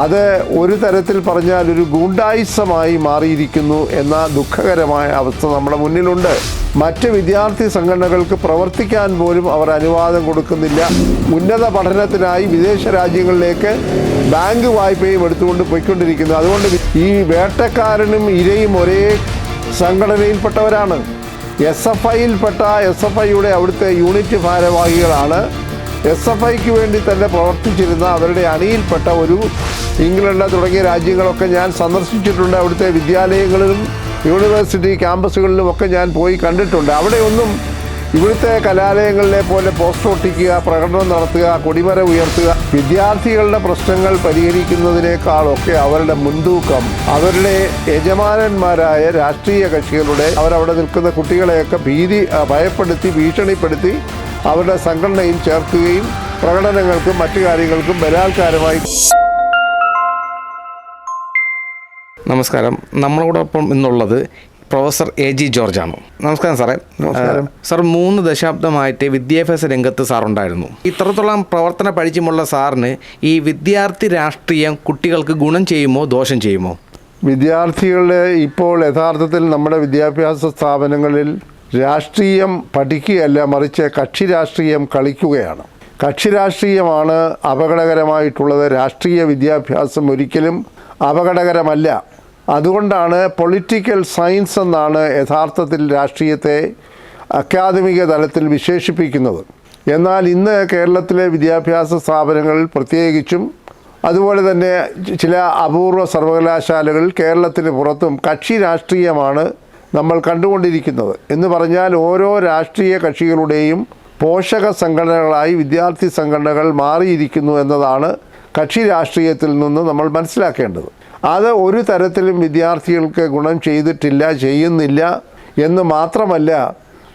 അത് ഒരു തരത്തിൽ പറഞ്ഞാൽ ഒരു ഗൂണ്ടായുസമായി മാറിയിരിക്കുന്നു എന്ന ദുഃഖകരമായ അവസ്ഥ നമ്മുടെ മുന്നിലുണ്ട്. മറ്റ് വിദ്യാർത്ഥി സംഘടനകൾക്ക് പ്രവർത്തിക്കാൻ പോലും അവർ അനുവാദം കൊടുക്കുന്നില്ല. ഉന്നത പഠനത്തിനായി വിദേശ രാജ്യങ്ങളിലേക്ക് ബാങ്ക് വായ്പയും എടുത്തുകൊണ്ട് പോയിക്കൊണ്ടിരിക്കുന്നു. അതുകൊണ്ട് ഈ വേട്ടക്കാരനും ഇരയും ഒരേ സംഘടനയിൽപ്പെട്ടവരാണ്. എസ് എഫ് ഐയിൽപ്പെട്ട എസ് എഫ് ഐയുടെ അവിടുത്തെ യൂണിറ്റ് ഭാരവാഹികളാണ്. എസ് എഫ് ഐക്ക് വേണ്ടി തന്നെ പ്രവർത്തിച്ചിരുന്ന അവരുടെ അണിയിൽപ്പെട്ട ഒരു ഇംഗ്ലണ്ട് തുടങ്ങിയ രാജ്യങ്ങളൊക്കെ ഞാൻ സന്ദർശിച്ചിട്ടുണ്ട്. അവിടുത്തെ വിദ്യാലയങ്ങളിലും യൂണിവേഴ്സിറ്റി ക്യാമ്പസുകളിലും ഒക്കെ ഞാൻ പോയി കണ്ടിട്ടുണ്ട്. അവിടെയൊന്നും ഇവിടുത്തെ കലാലയങ്ങളിലെ പോലെ പോസ്റ്റ് ഒട്ടിക്കുക പ്രകടനം നടത്തുക കൊടിമര ഉയർത്തുക വിദ്യാർത്ഥികളുടെ പ്രശ്നങ്ങൾ പരിഹരിക്കുന്നതിനേക്കാളൊക്കെ അവരുടെ മുൻതൂക്കം അവരുടെ യജമാനന്മാരായ രാഷ്ട്രീയ കക്ഷികളുടെ അവരവിടെ നിൽക്കുന്ന കുട്ടികളെയൊക്കെ ഭീതി ഭയപ്പെടുത്തി ഭീഷണിപ്പെടുത്തി അവരുടെ സംഘടനയിൽ ചേർക്കുകയും പ്രകടനങ്ങൾക്കും മറ്റു കാര്യങ്ങൾക്കും ബലാത്കാരമായി നമസ്കാരം. നമ്മളോടൊപ്പം ഇന്നുള്ളത് പ്രൊഫസർ എ ജി ജോർജാണ്. നമസ്കാരം സാറേ. സാർ മൂന്ന് ദശാബ്ദമായിട്ട് വിദ്യാഭ്യാസ രംഗത്ത് സാറുണ്ടായിരുന്നു ഇത്രത്തോളം പ്രവർത്തന പരിചയമുള്ള സാറിന് ഈ വിദ്യാർത്ഥി രാഷ്ട്രീയം കുട്ടികൾക്ക് ഗുണം ചെയ്യുമോ ദോഷം ചെയ്യുമോ? വിദ്യാർത്ഥികളുടെ ഇപ്പോൾ യഥാർത്ഥത്തിൽ നമ്മുടെ വിദ്യാഭ്യാസ സ്ഥാപനങ്ങളിൽ രാഷ്ട്രീയം പഠിക്കുകയല്ല മറിച്ച് കക്ഷി രാഷ്ട്രീയം കളിക്കുകയാണ്. കക്ഷി രാഷ്ട്രീയമാണ് അപകടകരമായിട്ടുള്ളത്. രാഷ്ട്രീയ വിദ്യാഭ്യാസം ഒരിക്കലും അപകടകരമല്ല. അതുകൊണ്ടാണ് പൊളിറ്റിക്കൽ സയൻസ് എന്നാണ് യഥാർത്ഥത്തിൽ രാഷ്ട്രീയത്തെ അക്കാദമിക തലത്തിൽ വിശേഷിപ്പിക്കുന്നത്. എന്നാൽ ഇന്ന് കേരളത്തിലെ വിദ്യാഭ്യാസ സ്ഥാപനങ്ങളിൽ പ്രത്യേകിച്ചും അതുപോലെ തന്നെ ചില അപൂർവ സർവകലാശാലകളിൽ കേരളത്തിന് പുറത്തും കക്ഷി രാഷ്ട്രീയമാണ് നമ്മൾ കണ്ടുകൊണ്ടിരിക്കുന്നത്. എന്ന് പറഞ്ഞാൽ ഓരോ രാഷ്ട്രീയ കക്ഷികളുടെയും പോഷക സംഘടനകളായി വിദ്യാർത്ഥി സംഘടനകൾ മാറിയിരിക്കുന്നു എന്നതാണ് കക്ഷി രാഷ്ട്രീയത്തിൽ നിന്ന് നമ്മൾ മനസ്സിലാക്കേണ്ടത്. അത് ഒരു തരത്തിലും വിദ്യാർത്ഥികൾക്ക് ഗുണം ചെയ്തിട്ടില്ല ചെയ്യുന്നില്ല എന്ന് മാത്രമല്ല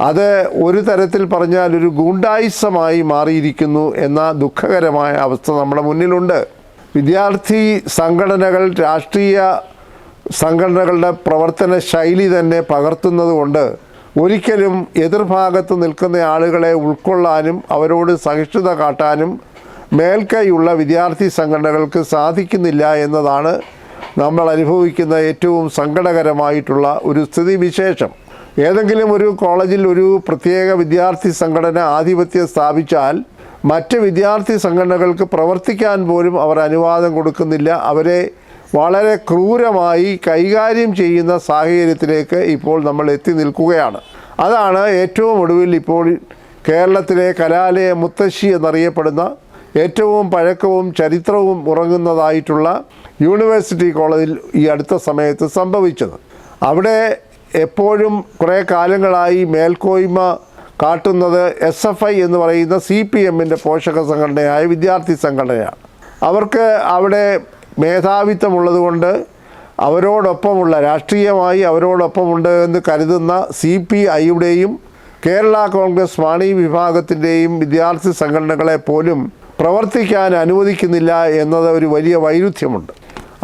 അത് ഒരു തരത്തിൽ പറഞ്ഞാൽ ഒരു ഗൂണ്ടായുസമായി മാറിയിരിക്കുന്നു എന്ന ദുഃഖകരമായ അവസ്ഥ നമ്മുടെ മുന്നിലുണ്ട്. വിദ്യാർത്ഥി സംഘടനകൾ രാഷ്ട്രീയ സംഘടനകളുടെ പ്രവർത്തന ശൈലി തന്നെ പകർത്തുന്നതുകൊണ്ട് ഒരിക്കലും എതിർഭാഗത്ത് നിൽക്കുന്ന ആളുകളെ ഉൾക്കൊള്ളാനും അവരോട് സഹിഷ്ണുത കാട്ടാനും മേൽക്കൈയുള്ള വിദ്യാർത്ഥി സംഘടനകൾക്ക് സാധിക്കുന്നില്ല എന്നതാണ് നമ്മൾ അനുഭവിക്കുന്ന ഏറ്റവും സങ്കടകരമായിട്ടുള്ള ഒരു സ്ഥിതിവിശേഷം. ഏതെങ്കിലും ഒരു കോളേജിൽ ഒരു പ്രത്യേക വിദ്യാർത്ഥി സംഘടന ആധിപത്യം സ്ഥാപിച്ചാൽ മറ്റ് വിദ്യാർത്ഥി സംഘടനകൾക്ക് പ്രവർത്തിക്കാൻ പോലും അവർ അനുവാദം കൊടുക്കുന്നില്ല. അവരെ വളരെ ക്രൂരമായി കൈകാര്യം ചെയ്യുന്ന സാഹചര്യത്തിലേക്ക് ഇപ്പോൾ നമ്മൾ എത്തി നിൽക്കുകയാണ്. അതാണ് ഏറ്റവും ഒടുവിൽ ഇപ്പോൾ കേരളത്തിലെ കലാലയ മുത്തശ്ശി എന്നറിയപ്പെടുന്ന ഏറ്റവും പഴക്കവും ചരിത്രവും ഉറങ്ങുന്നതായിട്ടുള്ള യൂണിവേഴ്സിറ്റി കോളേജിൽ ഈ അടുത്ത സമയത്ത് സംഭവിച്ചത്. അവിടെ എപ്പോഴും കുറേ കാലങ്ങളായി മേൽക്കോയ്മ കാട്ടുന്നത് എസ് എഫ് ഐ എന്ന് പറയുന്ന സി പി എമ്മിന്റെ പോഷക സംഘടനയായ വിദ്യാർത്ഥി സംഘടനയാണ്. അവർക്ക് അവിടെ മേധാവിത്വമുള്ളതുകൊണ്ട് അവരോടൊപ്പമുള്ള രാഷ്ട്രീയമായി അവരോടൊപ്പമുണ്ട് എന്ന് കരുതുന്ന സി പി ഐയുടെയും കേരള കോൺഗ്രസ് വാണി വിഭാഗത്തിന്റെയും വിദ്യാർത്ഥി സംഘടനകളെ പോലും പ്രവർത്തിക്കാൻ അനുവദിക്കുന്നില്ല എന്നത് ഒരു വലിയ വൈരുദ്ധ്യമുണ്ട്.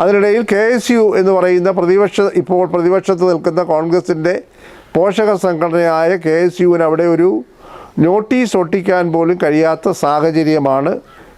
അതിനിടയിൽ കെ എസ് യു എന്ന് പറയുന്ന പ്രതിപക്ഷ ഇപ്പോൾ പ്രതിപക്ഷത്ത് നിൽക്കുന്ന കോൺഗ്രസിന്റെ പോഷക സംഘടനയായ കെ എസ് യുവിന് അവിടെ ഒരു നോട്ടീസ് ഒട്ടിക്കാൻ പോലും കഴിയാത്ത സാഹചര്യമാണ്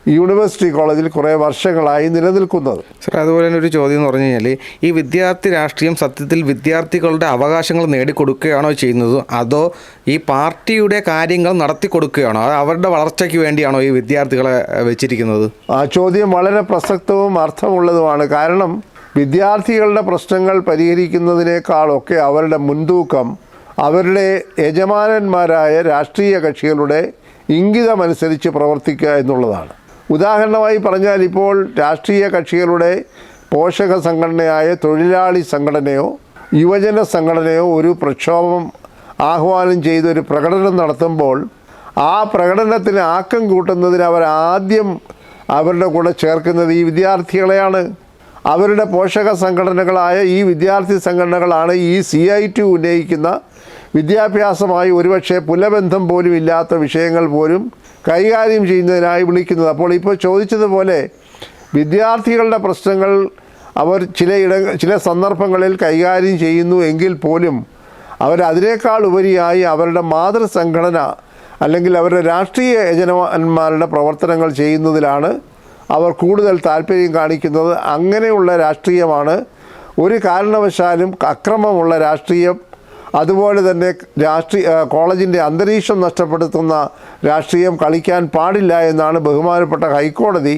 യൂണിവേഴ്സിറ്റി കോളേജിൽ കുറേ വർഷങ്ങളായി നിലനിൽക്കുന്നത്. സാർ അതുപോലെ തന്നെ ഒരു ചോദ്യം എന്ന് പറഞ്ഞു കഴിഞ്ഞാൽ ഈ വിദ്യാർത്ഥി രാഷ്ട്രീയം സത്യത്തിൽ വിദ്യാർത്ഥികളുടെ അവകാശങ്ങൾ നേടിക്കൊടുക്കുകയാണോ ചെയ്യുന്നത്? അതോ ഈ പാർട്ടിയുടെ കാര്യങ്ങൾ നടത്തി കൊടുക്കുകയാണോ അവരുടെ വളർച്ചയ്ക്ക് വേണ്ടിയാണോ ഈ വിദ്യാർത്ഥികളെ വെച്ചിരിക്കുന്നത്? ആ ചോദ്യം വളരെ പ്രസക്തവും അർത്ഥമുള്ളതുമാണ്. കാരണം വിദ്യാർത്ഥികളുടെ പ്രശ്നങ്ങൾ പരിഹരിക്കുന്നതിനേക്കാളൊക്കെ അവരുടെ മുൻതൂക്കം അവരുടെ യജമാനന്മാരായ രാഷ്ട്രീയ കക്ഷികളുടെ ഇംഗിതമനുസരിച്ച് പ്രവർത്തിക്കുക എന്നുള്ളതാണ്. ഉദാഹരണമായി പറഞ്ഞാൽ ഇപ്പോൾ രാഷ്ട്രീയ കക്ഷികളുടെ പോഷക സംഘടനയായ തൊഴിലാളി സംഘടനയോ യുവജന സംഘടനയോ ഒരു പ്രക്ഷോഭം ആഹ്വാനം ചെയ്ത് ഒരു പ്രകടനം നടത്തുമ്പോൾ ആ പ്രകടനത്തിന് ആക്കം കൂട്ടുന്നതിന് അവർ ആദ്യം അവരുടെ കൂടെ ചേർക്കുന്നത് ഈ വിദ്യാർത്ഥികളെയാണ്. അവരുടെ പോഷക സംഘടനകളായ ഈ വിദ്യാർത്ഥി സംഘടനകളാണ് ഈ സി ഐ ടി ഉന്നയിക്കുന്ന വിദ്യാഭ്യാസമായി ഒരുപക്ഷെ പുലബന്ധം പോലും ഇല്ലാത്ത വിഷയങ്ങൾ പോലും കൈകാര്യം ചെയ്യുന്നതിനായി വിളിക്കുന്നത്. അപ്പോൾ ഇപ്പോൾ ചോദിച്ചതുപോലെ വിദ്യാർത്ഥികളുടെ പ്രശ്നങ്ങൾ അവർ ചിലയിട ചില സന്ദർഭങ്ങളിൽ കൈകാര്യം ചെയ്യുന്നു എങ്കിൽ പോലും അവരതിനേക്കാൾ ഉപരിയായി അവരുടെ മാതൃസംഘടന അല്ലെങ്കിൽ അവരുടെ രാഷ്ട്രീയ യജമാന്മാരുടെ പ്രവർത്തനങ്ങൾ ചെയ്യുന്നതിലാണ് അവർ കൂടുതൽ താല്പര്യം കാണിക്കുന്നത്. അങ്ങനെയുള്ള രാഷ്ട്രീയമാണ് ഒരു കാരണവശാലും അക്രമമുള്ള രാഷ്ട്രീയം അതുപോലെ തന്നെ രാഷ്ട്രീയ കോളേജിന്റെ അന്തരീക്ഷം നഷ്ടപ്പെടുത്തുന്ന രാഷ്ട്രീയം കളിക്കാൻ പാടില്ല എന്നാണ് ബഹുമാനപ്പെട്ട ഹൈക്കോടതി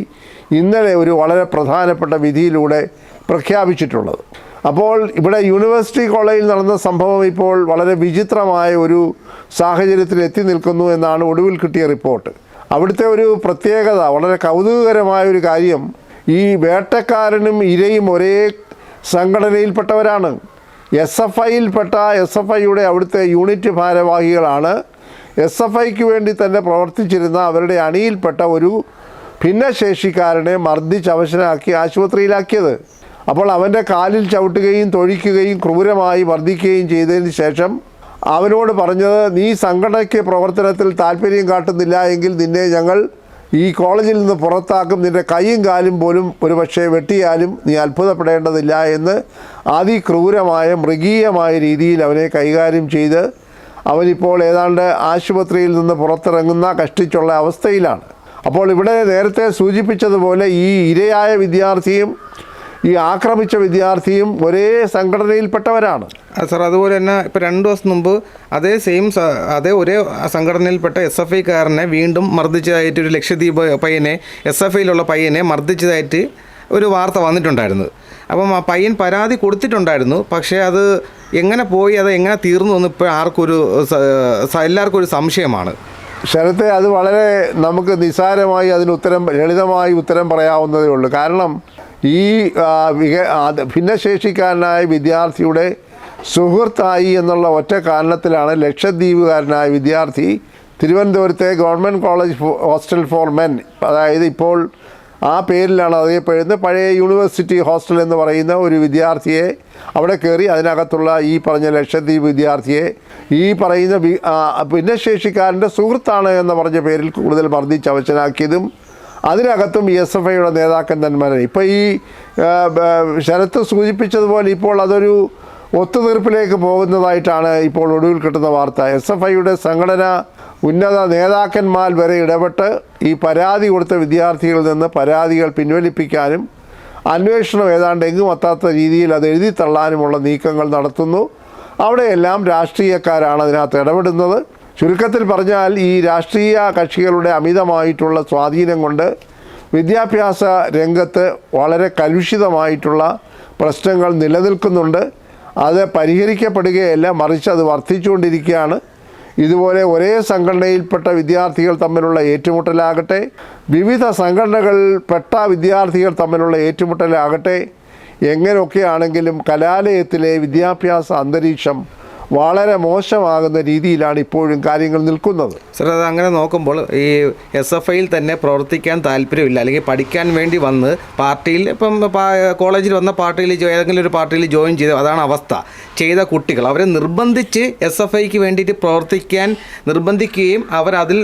ഇന്നലെ ഒരു വളരെ പ്രധാനപ്പെട്ട വിധിയിലൂടെ പ്രഖ്യാപിച്ചിട്ടുള്ളത്. അപ്പോൾ ഇവിടെ യൂണിവേഴ്സിറ്റി കോളേജിൽ നടന്ന സംഭവം ഇപ്പോൾ വളരെ വിചിത്രമായ ഒരു സാഹചര്യത്തിൽ എത്തി നിൽക്കുന്നു എന്നാണ് ഒടുവിൽ കിട്ടിയ റിപ്പോർട്ട്. അവിടുത്തെ ഒരു പ്രത്യേകത വളരെ കൗതുകകരമായ ഒരു കാര്യം ഈ വേട്ടക്കാരനും ഇരയും ഒരേ സംഘടനയിൽപ്പെട്ടവരാണ്. എസ് എഫ് ഐയിൽപ്പെട്ട എസ് എഫ് ഐയുടെ അവിടുത്തെ യൂണിറ്റ് ഭാരവാഹികളാണ് എസ് എഫ് ഐക്ക് വേണ്ടി തന്നെ പ്രവർത്തിച്ചിരുന്ന അവരുടെ അണിയിൽപ്പെട്ട ഒരു ഭിന്നശേഷിക്കാരനെ മർദ്ദിച്ച് അവശനാക്കി ആശുപത്രിയിലാക്കിയത്. അപ്പോൾ അവന്റെ കാലിൽ ചവിട്ടുകയും തൊഴിക്കുകയും ക്രൂരമായി മർദ്ദിക്കുകയും ചെയ്തതിന് ശേഷം അവനോട് പറഞ്ഞത് നീ സംഘടനയ്ക്ക് പ്രവർത്തനത്തിൽ താല്പര്യം കാട്ടുന്നില്ല എങ്കിൽ നിന്നെ ഞങ്ങൾ ഈ കോളേജിൽ നിന്ന് പുറത്താക്കും നിന്റെ കൈയും കാലും പോലും ഒരു പക്ഷേ വെട്ടിയാലും നീ അത്ഭുതപ്പെടേണ്ടതില്ല എന്ന് അതിക്രൂരമായ മൃഗീയമായ രീതിയിൽ അവനെ കൈകാര്യം ചെയ്ത് അവനിപ്പോൾ ഏതാണ്ട് ആശുപത്രിയിൽ നിന്ന് പുറത്തിറങ്ങുന്ന കഷ്ടിച്ചുള്ള അവസ്ഥയിലാണ്. അപ്പോൾ ഇവിടെ നേരത്തെ സൂചിപ്പിച്ചതുപോലെ ഈ ഇരയായ വിദ്യാർത്ഥിയും ഈ ആക്രമിച്ച വിദ്യാർത്ഥിയും ഒരേ സംഘടനയിൽപ്പെട്ടവരാണ്. സാർ അതുപോലെ തന്നെ ഇപ്പോൾ രണ്ട് ദിവസം മുമ്പ് അതേ സെയിം അതേ ഒരേ സംഘടനയിൽപ്പെട്ട എസ് എഫ് ഐക്കാരനെ വീണ്ടും മർദ്ദിച്ചതായിട്ട് ഒരു ലക്ഷദ്വീപ് പയ്യനെ എസ് എഫ് ഐയിലുള്ള പയ്യനെ മർദ്ദിച്ചതായിട്ട് ഒരു വാർത്ത വന്നിട്ടുണ്ടായിരുന്നു. അപ്പം ആ പയ്യൻ പരാതി കൊടുത്തിട്ടുണ്ടായിരുന്നു. പക്ഷേ അത് എങ്ങനെ പോയി അത് എങ്ങനെ തീർന്നു എന്ന് ഇപ്പോൾ ആർക്കും ഒരു സ- സ- എല്ലാവർക്കും ഒരു സംശയമാണ്. ശരത്തെ അത് വളരെ നമുക്ക് നിസ്സാരമായി അതിന് ഉത്തരം ലളിതമായി ഉത്തരം പറയാവുന്നതേ ഉള്ളൂ. കാരണം ഈ ഭിന്നശേഷിക്കാരനായ വിദ്യാർത്ഥിയുടെ സുഹൃത്തായി എന്നുള്ള ഒറ്റ കാരണത്തിലാണ് ലക്ഷദ്വീപുകാരനായ വിദ്യാർത്ഥി തിരുവനന്തപുരത്തെ government college hostel for men. അതായത് ഇപ്പോൾ ആ പേരിലാണ് അറിയപ്പെടുന്നത്. പഴയ യൂണിവേഴ്സിറ്റി ഹോസ്റ്റൽ എന്ന് പറയുന്ന ഒരു വിദ്യാർത്ഥിയെ അവിടെ കയറി അതിനകത്തുള്ള ഈ പറഞ്ഞ ലക്ഷദ്വീപ് വിദ്യാർത്ഥിയെ ഈ പറയുന്ന ഭിന്നശേഷിക്കാരന്റെ സുഹൃത്താണ് എന്ന് പറഞ്ഞ പേരിൽ കൂടുതൽ മർദ്ദിച്ച് അവശനാക്കിയതും ഇ എസ് എഫ് ഐയുടെ നേതാക്കന്മാരെ ഇപ്പോൾ ഈ ശരത്ത് സൂചിപ്പിച്ചതുപോലെ ഇപ്പോൾ അതൊരു ഒത്തുതീർപ്പിലേക്ക് പോകുന്നതായിട്ടാണ് ഇപ്പോൾ ഒടുവിൽ കിട്ടുന്ന വാർത്ത. എസ് എഫ് ഐയുടെ സംഘടന ഉന്നത നേതാക്കന്മാർ വരെ ഇടപെട്ട് ഈ പരാതി കൊടുത്ത വിദ്യാർത്ഥികളിൽ നിന്ന് പരാതികൾ പിൻവലിപ്പിക്കാനും അന്വേഷണം ഏതാണ്ട് എങ്ങും എത്താത്ത രീതിയിൽ അത് എഴുതി തള്ളാനുമുള്ള നീക്കങ്ങൾ നടത്തുന്നു. അവിടെയെല്ലാം രാഷ്ട്രീയക്കാരാണ് അതിനകത്ത് ഇടപെടുന്നത്. ചുരുക്കത്തിൽ പറഞ്ഞാൽ ഈ രാഷ്ട്രീയ കക്ഷികളുടെ അമിതമായിട്ടുള്ള സ്വാധീനം കൊണ്ട് വിദ്യാഭ്യാസ രംഗത്ത് വളരെ കലുഷിതമായിട്ടുള്ള പ്രശ്നങ്ങൾ നിലനിൽക്കുന്നുണ്ട്. അത് പരിഹരിക്കപ്പെടുകയല്ല മറിച്ച് അത് വർദ്ധിച്ചുകൊണ്ടിരിക്കുകയാണ്. ഇതുപോലെ ഒരേ സംഘടനയിൽപ്പെട്ട വിദ്യാർത്ഥികൾ തമ്മിലുള്ള ഏറ്റുമുട്ടലാകട്ടെ വിവിധ സംഘടനകളിൽപ്പെട്ട വിദ്യാർത്ഥികൾ തമ്മിലുള്ള ഏറ്റുമുട്ടലാകട്ടെ എങ്ങനെയൊക്കെയാണെങ്കിലും കലാലയത്തിലെ വിദ്യാഭ്യാസ അന്തരീക്ഷം വളരെ മോശമാകുന്ന രീതിയിലാണ് ഇപ്പോഴും കാര്യങ്ങൾ നിൽക്കുന്നത്. സർ അത് അങ്ങനെ നോക്കുമ്പോൾ ഈ എസ് എഫ് ഐയിൽ തന്നെ പ്രവർത്തിക്കാൻ താല്പര്യമില്ല. അല്ലെങ്കിൽ പഠിക്കാൻ വേണ്ടി വന്ന് പാർട്ടിയിൽ ഇപ്പം കോളേജിൽ വന്ന പാർട്ടിയിൽ ഏതെങ്കിലും ഒരു പാർട്ടിയിൽ ജോയിൻ ചെയ്ത് അതാണ് അവസ്ഥ. ചെയ്ത കുട്ടികൾ അവരെ നിർബന്ധിച്ച് എസ് എഫ് ഐക്ക് വേണ്ടിയിട്ട് പ്രവർത്തിക്കാൻ നിർബന്ധിക്കുകയും അവരതിൽ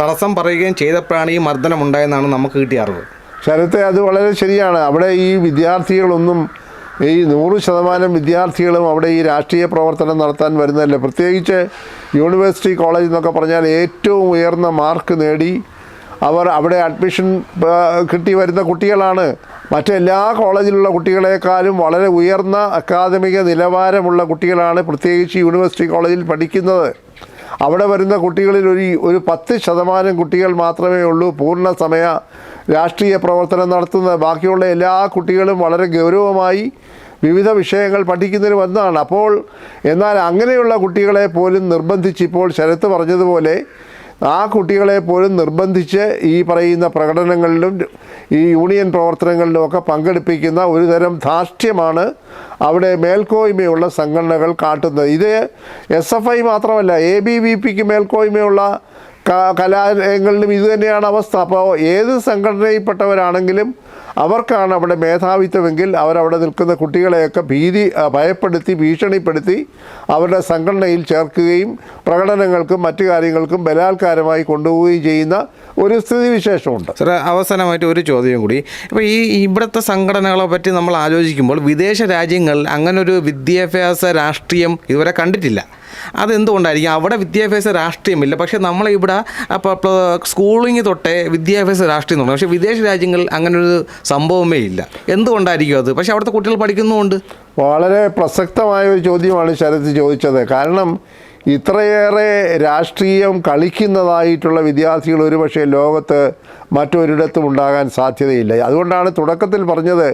തടസ്സം പറയുകയും ചെയ്തപ്പോഴാണ് ഈ മർദ്ദനം ഉണ്ടായെന്നാണ് നമുക്ക് കിട്ടിയ അറിവ്. ശരത്തെ അത് വളരെ ശരിയാണ്. അവിടെ ഈ വിദ്യാർത്ഥികളൊന്നും ഈ നൂറ് ശതമാനം വിദ്യാർത്ഥികളും അവിടെ ഈ രാഷ്ട്രീയ പ്രവർത്തനം നടത്താൻ വരുന്നതല്ല? പ്രത്യേകിച്ച് യൂണിവേഴ്സിറ്റി കോളേജ് എന്നൊക്കെ പറഞ്ഞാൽ ഏറ്റവും ഉയർന്ന മാർക്ക് നേടി അവർ അവിടെ അഡ്മിഷൻ കിട്ടി വരുന്ന കുട്ടികളാണ്. മറ്റെല്ലാ കോളേജിലുള്ള കുട്ടികളെക്കാളും വളരെ ഉയർന്ന അക്കാദമിക നിലവാരമുള്ള കുട്ടികളാണ് പ്രത്യേകിച്ച് യൂണിവേഴ്സിറ്റി കോളേജിൽ പഠിക്കുന്നത്. അവിടെ വരുന്ന കുട്ടികളിൽ ഒരു ഒരു പത്ത് ശതമാനം കുട്ടികൾ മാത്രമേ ഉള്ളൂ. പൂർണ സമയ രാഷ്ട്രീയ പ്രവർത്തനം നടത്തുന്ന ബാക്കിയുള്ള എല്ലാ കുട്ടികളും വളരെ ഗൗരവമായി വിവിധ വിഷയങ്ങൾ പഠിക്കുന്നതിന് വന്നതാണ്. അപ്പോൾ എന്നാൽ അങ്ങനെയുള്ള കുട്ടികളെ പോലും നിർബന്ധിച്ച് ഇപ്പോൾ ശരത്ത് പറഞ്ഞതുപോലെ ആ കുട്ടികളെ പോലും നിർബന്ധിച്ച് ഈ പറയുന്ന പ്രകടനങ്ങളിലും ഈ യൂണിയൻ പ്രവർത്തനങ്ങളിലും ഒക്കെ പങ്കെടുപ്പിക്കുന്ന ഒരു തരം ധാർഷ്ട്യമാണ് അവിടെ മേൽക്കോയ്മയുള്ള സംഘടനകൾ കാട്ടുന്നത്. ഇത് എസ് എഫ് ഐ മാത്രമല്ല എ ബി വി പിക്ക് മേൽക്കോയ്മയുള്ള കലാലയങ്ങളിലും ഇതുതന്നെയാണ് അവസ്ഥ. അപ്പോൾ ഏത് സംഘടനയിൽപ്പെട്ടവരാണെങ്കിലും അവർക്കാണ് അവിടെ മേധാവിത്വമെങ്കിൽ അവരവിടെ നിൽക്കുന്ന കുട്ടികളെയൊക്കെ ഭീതി ഭയപ്പെടുത്തി ഭീഷണിപ്പെടുത്തി അവരുടെ സംഘടനയിൽ ചേർക്കുകയും പ്രകടനങ്ങൾക്കും മറ്റു കാര്യങ്ങൾക്കും ബലാത്കാരമായി കൊണ്ടുപോവുകയും ചെയ്യുന്ന ഒരു സ്ഥിതിവിശേഷമുണ്ട്. സാർ അവസാനമായിട്ട് ഒരു ചോദ്യം കൂടി. ഇപ്പോൾ ഈ ഇവിടുത്തെ സംഘടനകളെ പറ്റി നമ്മൾ ആലോചിക്കുമ്പോൾ വിദേശ രാജ്യങ്ങളിൽ അങ്ങനൊരു വിദ്യാഭ്യാസ രാഷ്ട്രീയം ഇതുവരെ കണ്ടിട്ടില്ല. അതെന്തുകൊണ്ടായിരിക്കും? അവിടെ വിദ്യാഭ്യാസ രാഷ്ട്രീയമില്ല. പക്ഷേ നമ്മളിവിടെ അപ്പോൾ സ്കൂളിങ് തൊട്ടേ വിദ്യാഭ്യാസ രാഷ്ട്രീയം തുടങ്ങും പക്ഷേ വിദേശ രാജ്യങ്ങളിൽ അങ്ങനൊരു സംഭവമേ ഇല്ല. എന്തുകൊണ്ടായിരിക്കും അത്? പക്ഷെ അവിടുത്തെ കുട്ടികൾ പഠിക്കുന്നുമുണ്ട്. വളരെ പ്രസക്തമായ ഒരു ചോദ്യമാണ് ശരത് ചോദിച്ചത്. കാരണം ഇത്രയേറെ രാഷ്ട്രീയം കളിക്കുന്നതായിട്ടുള്ള വിദ്യാർത്ഥികൾ ഒരുപക്ഷെ ലോകത്ത് മറ്റൊരിടത്തും ഉണ്ടാകാൻ സാധ്യതയില്ല. അതുകൊണ്ടാണ് തുടക്കത്തിൽ പറഞ്ഞത്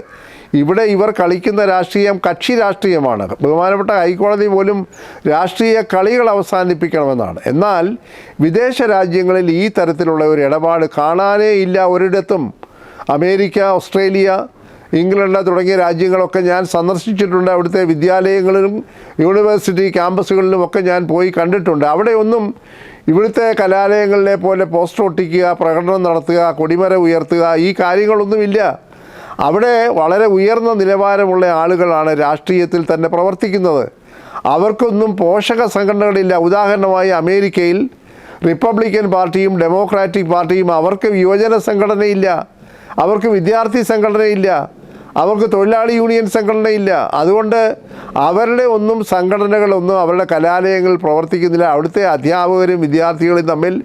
ഇവിടെ ഇവർ കളിക്കുന്ന രാഷ്ട്രീയം കക്ഷി രാഷ്ട്രീയമാണ്. ബഹുമാനപ്പെട്ട ഹൈക്കോടതി പോലും രാഷ്ട്രീയ കളികൾ അവസാനിപ്പിക്കണമെന്നാണ്. എന്നാൽ വിദേശ രാജ്യങ്ങളിൽ ഈ തരത്തിലുള്ള ഒരു ഇടപാട് കാണാനേ ഇല്ല ഒരിടത്തും. അമേരിക്ക ഓസ്ട്രേലിയ ഇംഗ്ലണ്ട് തുടങ്ങിയ രാജ്യങ്ങളൊക്കെ ഞാൻ സന്ദർശിച്ചിട്ടുണ്ട്. അവിടുത്തെ വിദ്യാലയങ്ങളിലും യൂണിവേഴ്സിറ്റി ക്യാമ്പസുകളിലും ഒക്കെ ഞാൻ പോയി കണ്ടിട്ടുണ്ട്. അവിടെയൊന്നും ഇവിടുത്തെ കലാലയങ്ങളിലെ പോലെ പോസ്റ്റർ ഒട്ടിക്കുക പ്രകടനം നടത്തുക കൊടിമര ഉയർത്തുക ഈ കാര്യങ്ങളൊന്നുമില്ല. അവിടെ വളരെ ഉയർന്ന നിലവാരമുള്ള ആളുകളാണ് രാഷ്ട്രീയത്തിൽ തന്നെ പ്രവർത്തിക്കുന്നത്. അവർക്കൊന്നും പോഷക സംഘടനകളില്ല. ഉദാഹരണമായി അമേരിക്കയിൽ റിപ്പബ്ലിക്കൻ പാർട്ടിയും ഡെമോക്രാറ്റിക് പാർട്ടിയും അവർക്ക് യുവജന സംഘടനയില്ല. അവർക്ക് വിദ്യാർത്ഥി സംഘടനയില്ല അവർക്ക് തൊഴിലാളി യൂണിയൻ സംഘടനയില്ല അതുകൊണ്ട് അവരുടെ ഒന്നും സംഘടനകളൊന്നും അവരുടെ കലാലയങ്ങൾ പ്രവർത്തിക്കുന്നില്ല. അവിടുത്തെ അധ്യാപകരും വിദ്യാർത്ഥികളും തമ്മിൽ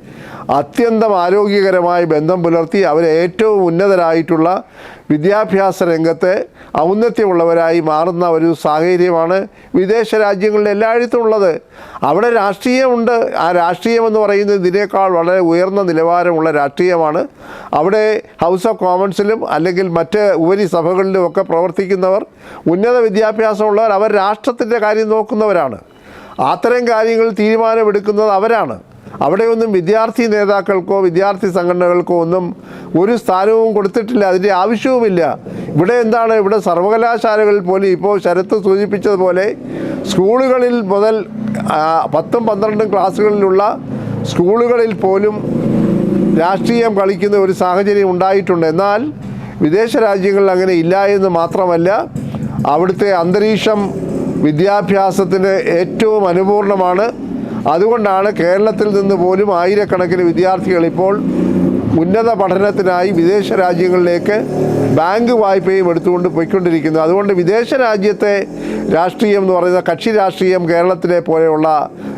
അത്യന്തം ആരോഗ്യകരമായ ബന്ധം പുലർത്തി അവർ ഏറ്റവും ഉന്നതരായിട്ടുള്ള വിദ്യാഭ്യാസ രംഗത്തെ ഔന്നത്യമുള്ളവരായി മാറുന്ന ഒരു സാഹചര്യമാണ് വിദേശ രാജ്യങ്ങളിൽ എല്ലായിടത്തും ഉള്ളത്. അവിടെ രാഷ്ട്രീയമുണ്ട്. ആ രാഷ്ട്രീയമെന്ന് പറയുന്നത് ഇതിനേക്കാൾ വളരെ ഉയർന്ന നിലവാരമുള്ള രാഷ്ട്രീയമാണ്. അവിടെ ഹൗസ് ഓഫ് കോമൺസിലും അല്ലെങ്കിൽ മറ്റ് ഉപരിസഭകളിലും ഒക്കെ പ്രവർത്തിക്കുന്നവർ ഉന്നത വിദ്യാഭ്യാസമുള്ളവർ അവർ രാഷ്ട്രത്തിന്റെ കാര്യം നോക്കുന്നവരാണ്. അത്തരം കാര്യങ്ങൾ തീരുമാനമെടുക്കുന്നത് അവരാണ്. അവിടെയൊന്നും വിദ്യാർത്ഥി നേതാക്കൾക്കോ വിദ്യാർത്ഥി സംഘടനകൾക്കോ ഒന്നും ഒരു സ്ഥാനവും കൊടുത്തിട്ടില്ല അതിന്റെ ആവശ്യവുമില്ല. ഇവിടെ എന്താണ്? ഇവിടെ സർവകലാശാലകളിൽ പോലും ഇപ്പോൾ ശരത്ത് സൂചിപ്പിച്ചതുപോലെ സ്കൂളുകളിൽ മുതൽ പത്തും പന്ത്രണ്ടും ക്ലാസ്സുകളിലുള്ള സ്കൂളുകളിൽ പോലും രാഷ്ട്രീയം കളിക്കുന്ന ഒരു സാഹചര്യം ഉണ്ടായിട്ടുണ്ട്. എന്നാൽ വിദേശ രാജ്യങ്ങളിൽ അങ്ങനെ ഇല്ല എന്ന് മാത്രമല്ല അവിടുത്തെ അന്തരീക്ഷം വിദ്യാഭ്യാസത്തിന് ഏറ്റവും അനുപൂർണമാണ് അതുകൊണ്ടാണ് കേരളത്തിൽ നിന്ന് പോലും ആയിരക്കണക്കിന് വിദ്യാർത്ഥികൾ ഇപ്പോൾ ഉന്നത പഠനത്തിനായി വിദേശ രാജ്യങ്ങളിലേക്ക് ബാങ്ക് വായ്പയും എടുത്തുകൊണ്ട് പോയിക്കൊണ്ടിരിക്കുന്നു. അതുകൊണ്ട് വിദേശ രാജ്യത്തെ രാഷ്ട്രീയം എന്ന് പറയുന്ന കക്ഷി രാഷ്ട്രീയം കേരളത്തിലെ പോലെയുള്ള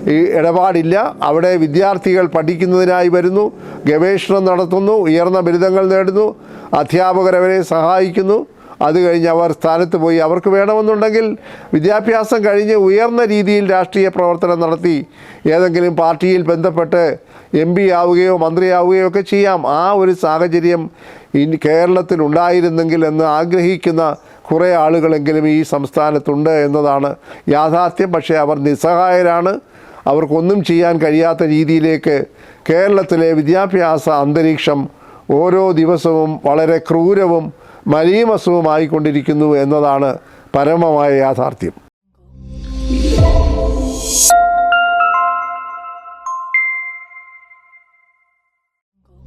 ഈ ഇടപാടില്ല. അവിടെ വിദ്യാർത്ഥികൾ പഠിക്കുന്നതിനായി വരുന്നു ഗവേഷണം നടത്തുന്നു ഉയർന്ന ബിരുദങ്ങൾ നേടുന്നു അധ്യാപകരവരെ സഹായിക്കുന്നു. അത് കഴിഞ്ഞ് അവർ സ്ഥാനത്ത് പോയി. അവർക്ക് വേണമെന്നുണ്ടെങ്കിൽ വിദ്യാഭ്യാസം കഴിഞ്ഞ് ഉയർന്ന രീതിയിൽ രാഷ്ട്രീയ പ്രവർത്തനം നടത്തി ഏതെങ്കിലും പാർട്ടിയിൽ ബന്ധപ്പെട്ട് എം പി ആവുകയോ മന്ത്രിയാവുകയോ ഒക്കെ ചെയ്യാം. ആ ഒരു സാഹചര്യം ഇനി കേരളത്തിൽ ഉണ്ടായിരുന്നെങ്കിൽ എന്ന് ആഗ്രഹിക്കുന്ന കുറേ ആളുകളെങ്കിലും ഈ സംസ്ഥാനത്തുണ്ട് എന്നതാണ് യാഥാർത്ഥ്യം. പക്ഷേ അവർ നിസ്സഹായരാണ്. അവർക്കൊന്നും ചെയ്യാൻ കഴിയാത്ത രീതിയിലേക്ക് കേരളത്തിലെ വിദ്യാഭ്യാസ അന്തരീക്ഷം ഓരോ ദിവസവും വളരെ ക്രൂരവും മലീമസവുമായിക്കൊണ്ടിരിക്കുന്നു എന്നതാണ് പരമമായ യാഥാർത്ഥ്യം.